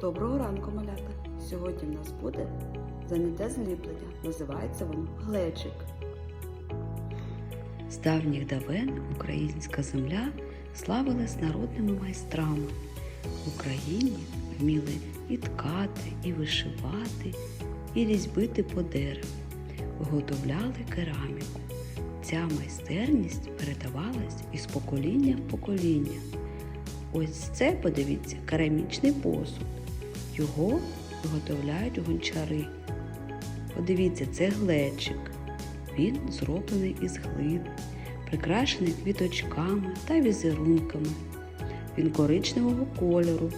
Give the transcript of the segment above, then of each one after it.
Доброго ранку, малята! Сьогодні в нас буде заняття зліплення. Називається воно глечик. З давніх давен українська земля славилась народними майстрами. В Україні вміли і ткати, і вишивати, і різьбити по дереву, виготовляли кераміку. Ця майстерність передавалась із покоління в покоління. Ось це, подивіться, керамічний посуд. Його виготовляють гончари. Подивіться, це глечик. Він зроблений із глини, прикрашений квіточками та візерунками. Він коричневого кольору.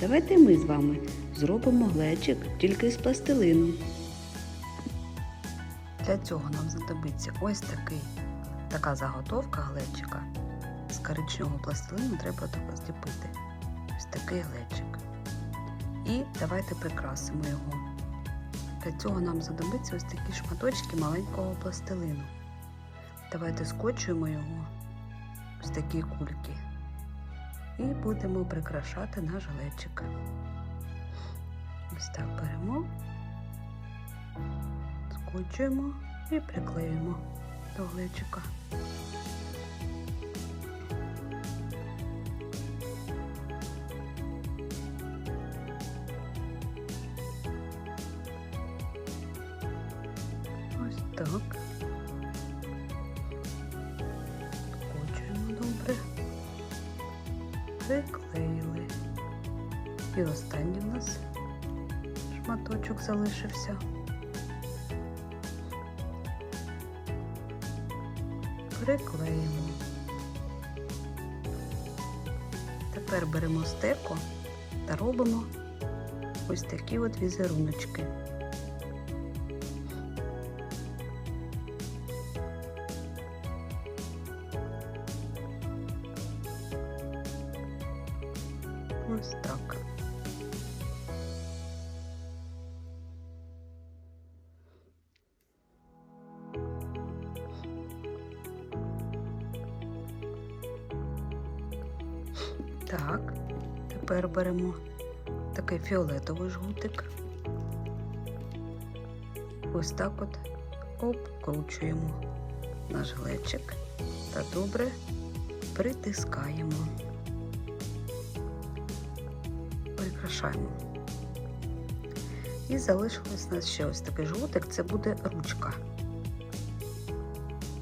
Давайте ми з вами зробимо глечик тільки з пластилину. Для цього нам знадобиться ось такий, така заготовка глечика. З коричневого пластилину треба зліпити. Ось такий глечик. І давайте прикрасимо його. Для цього нам знадобиться ось такі шматочки маленького пластилину. Давайте скочуємо його ось такі кульки. І будемо прикрашати наш глечик. Ось так беремо, скочуємо і приклеюємо до глечика. Так. Скочуємо добре. Приклеїли. І останній в нас шматочок залишився. Приклеїмо. Тепер беремо стеко та робимо ось такі от візеруночки. Ось так. Так, тепер беремо такий фіолетовий жгутик. Ось так от обкручуємо наш глечик та добре притискаємо. Прикрашаємо. І залишилось у нас ще ось такий жгутик, це буде ручка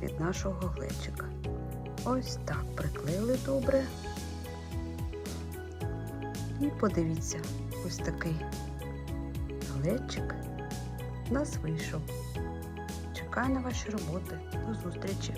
від нашого глечика. Ось так приклеїли добре. І подивіться, ось такий глечик у нас вийшов. Чекаю на ваші роботи. До зустрічі!